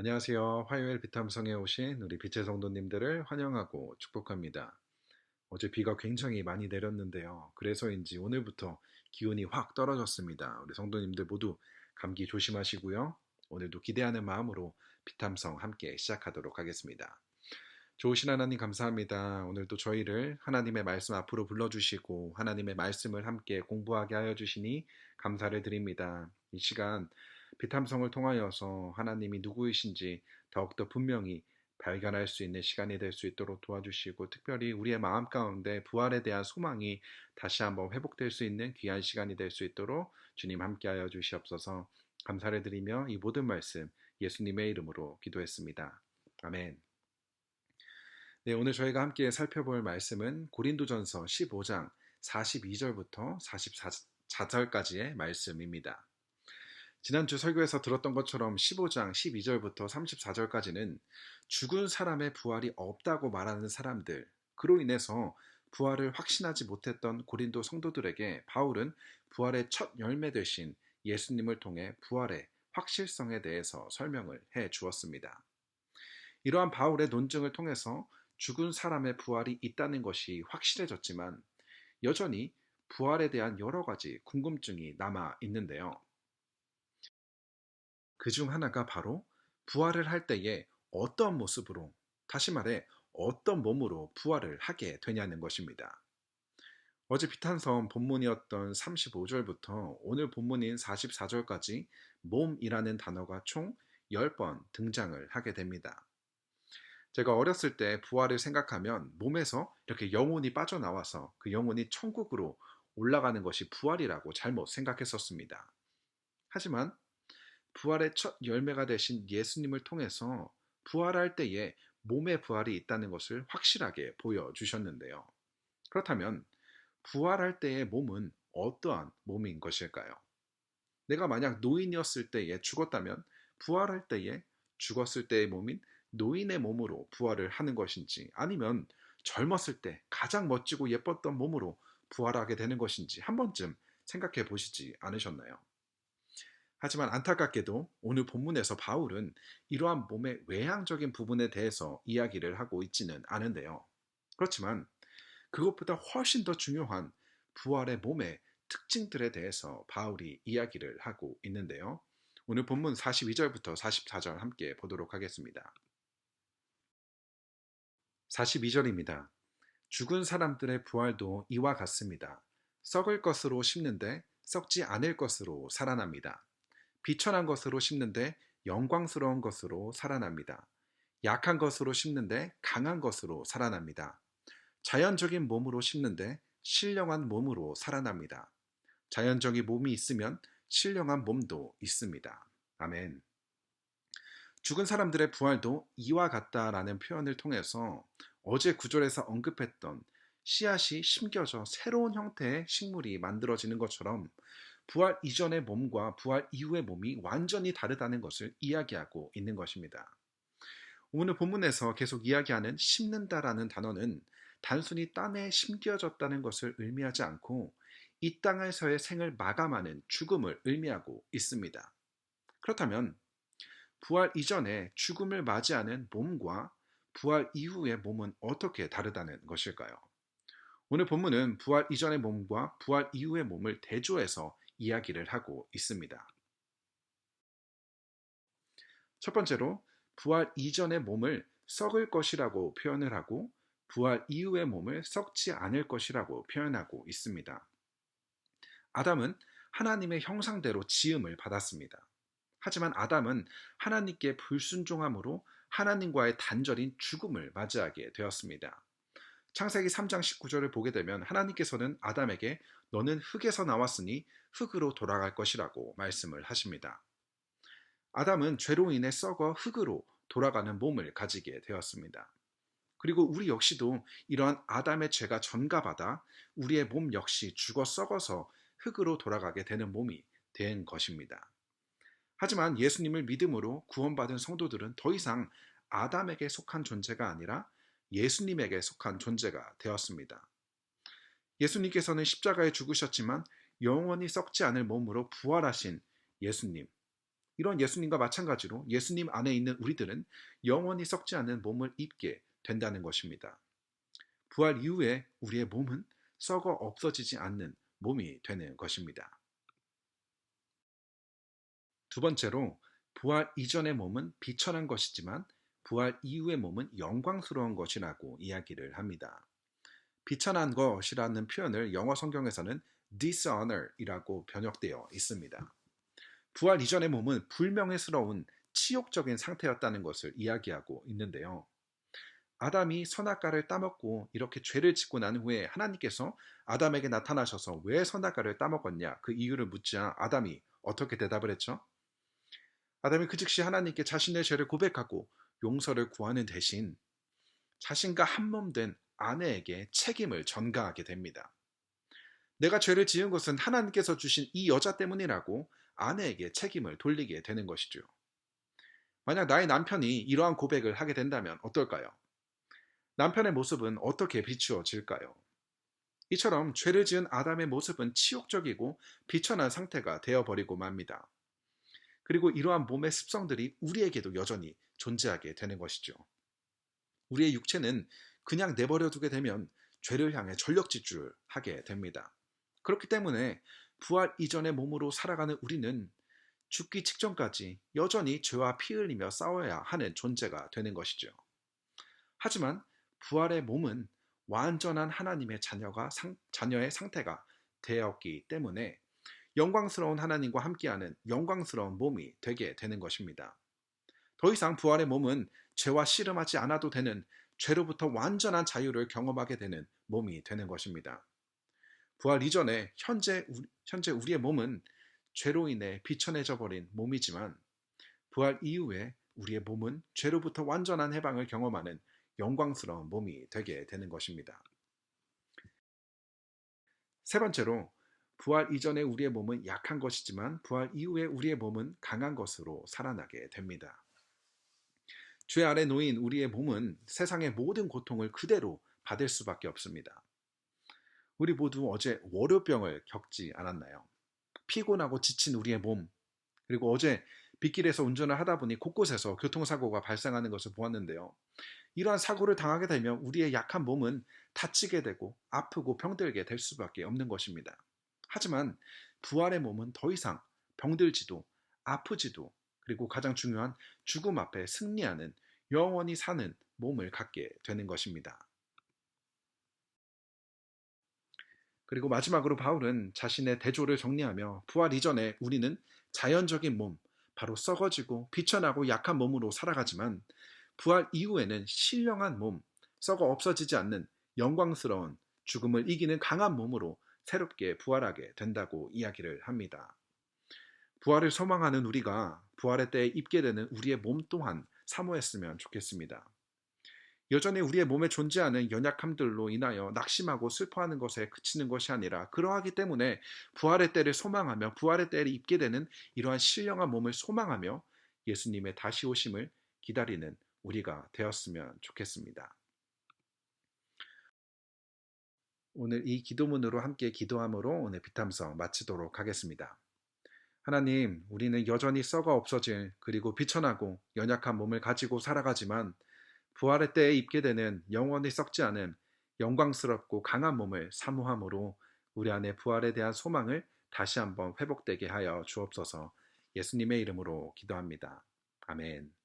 안녕하세요. 화요일 비탐성에 오신 우리 빛의 성도님들을 환영하고 축복합니다. 어제 비가 굉장히 많이 내렸는데요. 그래서인지 오늘부터 기온이 확 떨어졌습니다. 우리 성도님들 모두 감기 조심하시고요. 오늘도 기대하는 마음으로 비탐성 함께 시작하도록 하겠습니다. 좋으신 하나님 감사합니다. 오늘도 저희를 하나님의 말씀 앞으로 불러주시고 하나님의 말씀을 함께 공부하게 하여 주시니 감사를 드립니다. 이 시간 비탐성을 통하여서 하나님이 누구이신지 더욱더 분명히 발견할 수 있는 시간이 될 수 있도록 도와주시고 특별히 우리의 마음 가운데 부활에 대한 소망이 다시 한번 회복될 수 있는 귀한 시간이 될 수 있도록 주님 함께하여 주시옵소서 감사를 드리며 이 모든 말씀 예수님의 이름으로 기도했습니다. 아멘. 네, 오늘 저희가 함께 살펴볼 말씀은 고린도전서 15장 42절부터 44절까지의 말씀입니다. 지난주 설교에서 들었던 것처럼 15장 12절부터 34절까지는 죽은 사람의 부활이 없다고 말하는 사람들, 그로 인해서 부활을 확신하지 못했던 고린도 성도들에게 바울은 부활의 첫 열매 되신 예수님을 통해 부활의 확실성에 대해서 설명을 해 주었습니다. 이러한 바울의 논증을 통해서 죽은 사람의 부활이 있다는 것이 확실해졌지만 여전히 부활에 대한 여러 가지 궁금증이 남아 있는데요. 그 중 하나가 바로 부활을 할 때에 어떤 모습으로, 다시 말해 어떤 몸으로 부활을 하게 되냐는 것입니다. 어제 비탄섬 본문이었던 35절부터 오늘 본문인 44절까지 몸이라는 단어가 총 10번 등장을 하게 됩니다. 제가 어렸을 때 부활을 생각하면 몸에서 이렇게 영혼이 빠져나와서 그 영혼이 천국으로 올라가는 것이 부활이라고 잘못 생각했었습니다. 하지만 부활의 첫 열매가 되신 예수님을 통해서 부활할 때에 몸의 부활이 있다는 것을 확실하게 보여주셨는데요. 그렇다면 부활할 때의 몸은 어떠한 몸인 것일까요? 내가 만약 노인이었을 때에 죽었다면 부활할 때에 죽었을 때의 몸인 노인의 몸으로 부활을 하는 것인지 아니면 젊었을 때 가장 멋지고 예뻤던 몸으로 부활하게 되는 것인지 한 번쯤 생각해 보시지 않으셨나요? 하지만 안타깝게도 오늘 본문에서 바울은 이러한 몸의 외향적인 부분에 대해서 이야기를 하고 있지는 않은데요. 그렇지만 그것보다 훨씬 더 중요한 부활의 몸의 특징들에 대해서 바울이 이야기를 하고 있는데요. 오늘 본문 42절부터 44절 함께 보도록 하겠습니다. 42절입니다. 죽은 사람들의 부활도 이와 같습니다. 썩을 것으로 심는데 썩지 않을 것으로 살아납니다. 비천한 것으로 심는데 영광스러운 것으로 살아납니다. 약한 것으로 심는데 강한 것으로 살아납니다. 자연적인 몸으로 심는데 신령한 몸으로 살아납니다. 자연적인 몸이 있으면 신령한 몸도 있습니다. 아멘. 죽은 사람들의 부활도 이와 같다라는 표현을 통해서 어제 구절에서 언급했던 씨앗이 심겨져 새로운 형태의 식물이 만들어지는 것처럼 부활 이전의 몸과 부활 이후의 몸이 완전히 다르다는 것을 이야기하고 있는 것입니다. 오늘 본문에서 계속 이야기하는 심는다라는 단어는 단순히 땅에 심겨졌다는 것을 의미하지 않고 이 땅에서의 생을 마감하는 죽음을 의미하고 있습니다. 그렇다면 부활 이전에 죽음을 맞이하는 몸과 부활 이후의 몸은 어떻게 다르다는 것일까요? 오늘 본문은 부활 이전의 몸과 부활 이후의 몸을 대조해서 이야기를 하고 있습니다. 첫 번째로 부활 이전의 몸을 썩을 것이라고 표현을 하고 부활 이후의 몸을 썩지 않을 것이라고 표현하고 있습니다. 아담은 하나님의 형상대로 지음을 받았습니다. 하지만 아담은 하나님께 불순종함으로 하나님과의 단절인 죽음을 맞이하게 되었습니다. 창세기 3장 19절을 보게 되면 하나님께서는 아담에게 너는 흙에서 나왔으니 흙으로 돌아갈 것이라고 말씀을 하십니다. 아담은 죄로 인해 썩어 흙으로 돌아가는 몸을 가지게 되었습니다. 그리고 우리 역시도 이러한 아담의 죄가 전가받아 우리의 몸 역시 죽어 썩어서 흙으로 돌아가게 되는 몸이 된 것입니다. 하지만 예수님을 믿음으로 구원받은 성도들은 더 이상 아담에게 속한 존재가 아니라 예수님에게 속한 존재가 되었습니다. 예수님께서는 십자가에 죽으셨지만 영원히 썩지 않을 몸으로 부활하신 예수님. 이런 예수님과 마찬가지로 예수님 안에 있는 우리들은 영원히 썩지 않는 몸을 입게 된다는 것입니다. 부활 이후에 우리의 몸은 썩어 없어지지 않는 몸이 되는 것입니다. 두 번째로 부활 이전의 몸은 비천한 것이지만 부활 이후의 몸은 영광스러운 것이라고 이야기를 합니다. 비천한 것이라는 표현을 영어 성경에서는 dishonor이라고 번역되어 있습니다. 부활 이전의 몸은 불명예스러운 치욕적인 상태였다는 것을 이야기하고 있는데요. 아담이 선악과를 따먹고 이렇게 죄를 짓고 난 후에 하나님께서 아담에게 나타나셔서 왜 선악과를 따먹었냐 그 이유를 묻자 아담이 어떻게 대답을 했죠? 아담이 그 즉시 하나님께 자신의 죄를 고백하고 용서를 구하는 대신 자신과 한몸 된 아내에게 책임을 전가하게 됩니다. 내가 죄를 지은 것은 하나님께서 주신 이 여자 때문이라고 아내에게 책임을 돌리게 되는 것이죠. 만약 나의 남편이 이러한 고백을 하게 된다면 어떨까요? 남편의 모습은 어떻게 비추어질까요? 이처럼 죄를 지은 아담의 모습은 치욕적이고 비천한 상태가 되어버리고 맙니다. 그리고 이러한 몸의 습성들이 우리에게도 여전히 존재하게 되는 것이죠. 우리의 육체는 그냥 내버려 두게 되면 죄를 향해 전력 질주하게 됩니다. 그렇기 때문에 부활 이전의 몸으로 살아가는 우리는 죽기 직전까지 여전히 죄와 피 흘리며 싸워야 하는 존재가 되는 것이죠. 하지만 부활의 몸은 완전한 하나님의 자녀가 상, 자녀의 상태가 되었기 때문에 영광스러운 하나님과 함께하는 영광스러운 몸이 되게 되는 것입니다. 더 이상 부활의 몸은 죄와 씨름하지 않아도 되는 죄로부터 완전한 자유를 경험하게 되는 몸이 되는 것입니다. 부활 이전에 현재, 현재 우리의 몸은 죄로 인해 비천해져 버린 몸이지만 부활 이후에 우리의 몸은 죄로부터 완전한 해방을 경험하는 영광스러운 몸이 되게 되는 것입니다. 세 번째로 부활 이전에 우리의 몸은 약한 것이지만 부활 이후에 우리의 몸은 강한 것으로 살아나게 됩니다. 죄 아래 놓인 우리의 몸은 세상의 모든 고통을 그대로 받을 수밖에 없습니다. 우리 모두 어제 월요병을 겪지 않았나요? 피곤하고 지친 우리의 몸, 그리고 어제 빗길에서 운전을 하다 보니 곳곳에서 교통사고가 발생하는 것을 보았는데요. 이러한 사고를 당하게 되면 우리의 약한 몸은 다치게 되고 아프고 병들게 될 수밖에 없는 것입니다. 하지만 부활의 몸은 더 이상 병들지도 아프지도 그리고 가장 중요한 죽음 앞에 승리하는 영원히 사는 몸을 갖게 되는 것입니다. 그리고 마지막으로 바울은 자신의 대조를 정리하며 부활 이전에 우리는 자연적인 몸, 바로 썩어지고 비천하고 약한 몸으로 살아가지만 부활 이후에는 신령한 몸, 썩어 없어지지 않는 영광스러운 죽음을 이기는 강한 몸으로 새롭게 부활하게 된다고 이야기를 합니다. 부활을 소망하는 우리가 부활의 때에 입게 되는 우리의 몸 또한 사모했으면 좋겠습니다. 여전히 우리의 몸에 존재하는 연약함들로 인하여 낙심하고 슬퍼하는 것에 그치는 것이 아니라 그러하기 때문에 부활의 때를 소망하며 부활의 때를 입게 되는 이러한 신령한 몸을 소망하며 예수님의 다시 오심을 기다리는 우리가 되었으면 좋겠습니다. 오늘 이 기도문으로 함께 기도함으로 오늘 비탐성 마치도록 하겠습니다. 하나님, 우리는 여전히 썩어 없어질 그리고 비천하고 연약한 몸을 가지고 살아가지만 부활의 때에 입게 되는 영원히 썩지 않은 영광스럽고 강한 몸을 사모함으로 우리 안에 부활에 대한 소망을 다시 한번 회복되게 하여 주옵소서 예수님의 이름으로 기도합니다. 아멘.